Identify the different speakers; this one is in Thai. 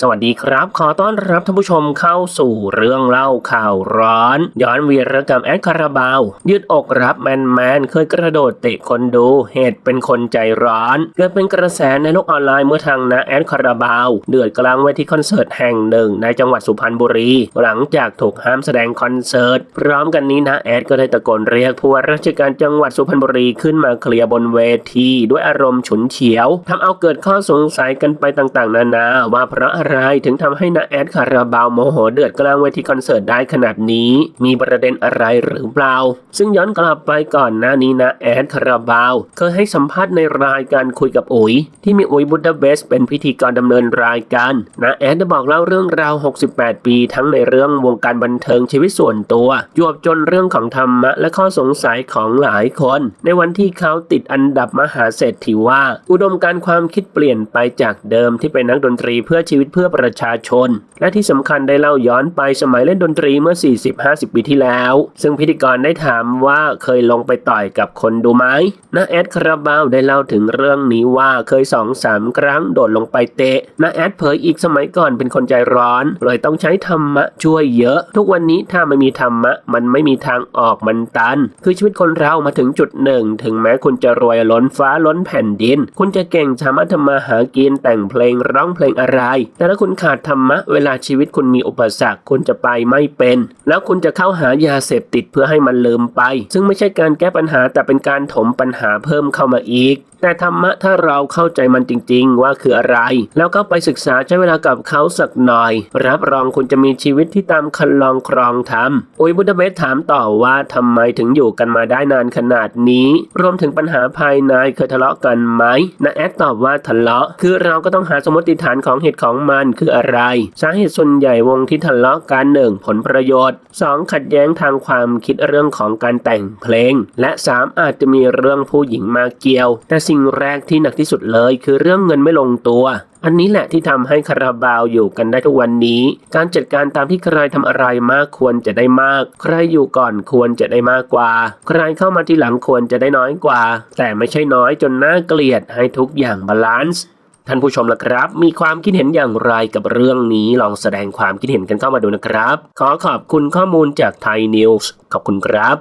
Speaker 1: สวัสดีครับ ขอต้อนรับท่านผู้ชมเข้าสู่เรื่องเล่าข่าวร้อน ย้อนวีรกรรมแอดคาราบาว ยืดอกรับแมนแมนเคยกระโดดเตะคนดู เหตุเป็นคนใจร้อน เกิดเป็นกระแสในโลกออนไลน์เมื่อทางนะแอดคาราบาว เดือดกลางเวทีคอนเสิร์ตแห่งหนึ่ง ในจังหวัดสุพรรณบุรี หลังจากถูกห้ามแสดงคอนเสิร์ต พร้อมกันนี้นะแอดก็ได้ตะโกนเรียกผู้ว่าราชการจังหวัดสุพรรณบุรีขึ้นมาเคลียร์บนเวที ด้วยอารมณ์ฉุนเฉียวทำเอาเกิดข้อสงสัยกันไปต่างๆ นานาว่าเพราะอะไรถึงทำให้นาแอดคาราบาวโมโหเดือดกลางเวทีคอนเสิร์ตได้ขนาดนี้ มีประเด็นอะไรหรือเปล่า ซึ่งย้อนกลับไปก่อนหน้านี้นะแอดคาราบาวเคยให้สัมภาษณ์ในรายการคุยกับอุ๋ย ที่มีอุ๋ยบุดาเบสเป็นพิธีกรดำเนินรายการนะแอดได้บอกเล่าเรื่องราว 68 ปีทั้งในเรื่องวงการบันเทิงชีวิตส่วนตัวจวบจนเรื่องของธรรมะและข้อสงสัยของหลายคน ในวันที่เขาติดอันดับมหาเศรษฐีว่า อุดมการความคิดเปลี่ยนไปจากเดิมที่เป็นนักดนตรีเพื่อชีวิตเพื่อประชาชน และที่สำคัญได้เล่าย้อนไปสมัยเล่นดนตรีเมื่อ 40-50 ปีที่แล้ว ซึ่งพิธีกรได้ถามว่าเคยลงไปต่อยกับคนดูไหมนาแอดคาราบาวได้เล่าถึงเรื่องนี้ว่าเคยสองสามครั้งโดดลงไปเตะนาแอดเผยอีกสมัยก่อนเป็นคนใจร้อน เลยต้องใช้ธรรมะช่วยเยอะ ทุกวันนี้ถ้าไม่มีธรรมะ มันไม่มีทางออกมันตัน คือชีวิตคนเรามาถึงจุดหนึ่ง ถึงแม้คุณจะรวยล้นฟ้าล้นแผ่นดิน คุณจะเก่งสามารถทำมาหากินแต่งเพลงร้องเพลงอะไรแต่ถ้าคุณขาดธรรมะเวลาชีวิตคุณมีอุปสรรคคุณจะไปไม่เป็น แล้วคุณจะเข้าหายาเสพติดเพื่อให้มันเลิมไป ซึ่งไม่ใช่การแก้ปัญหาแต่เป็นการถมปัญหาเพิ่มเข้ามาอีก แต่ธรรมะถ้าเราเข้าใจมันจริง ๆ ว่าคืออะไร แล้วก็ไปศึกษาใช้เวลากับเขาสักหน่อย รับรองคุณจะมีชีวิตที่ตามคันลองครองธรรมอุยบุตเบสถามต่อว่าทำไมถึงอยู่กันมาได้นานขนาดนี้ รวมถึงปัญหาภายในเคยทะเลาะกันไหมนาแอดตอบว่าทะเลาะ คือเราก็ต้องหาสมมติฐานของเหตุของมันคืออะไร สาเหตุส่วนใหญ่วงที่ทะเลาะกันหนึ่งผลประโยชน์ 2. ขัดแย้งทางความคิดเรื่องของการแต่งเพลง และ 3. อาจจะมีเรื่องผู้หญิงมาเกี่ยว แต่สิ่งแรกที่หนักที่สุดเลย คือเรื่องเงินไม่ลงตัว อันนี้แหละที่ทำให้คาราบาวอยู่กันได้ทุกวันนี้ การจัดการตามที่ใครทำอะไรมากควรจะได้มาก ใครอยู่ก่อนควรจะได้มากกว่า ใครเข้ามาทีหลังควรจะได้น้อยกว่า แต่ไม่ใช่น้อยจนน่าเกลียดให้ทุกอย่างบาลานซ์ท่านผู้ชมล่ะครับ มีความคิดเห็นอย่างไรกับเรื่องนี้ลองแสดงความคิดเห็นกันเข้ามาดูนะครับ ขอขอบคุณข้อมูลจากไทยนิวส์ขอบคุณครับ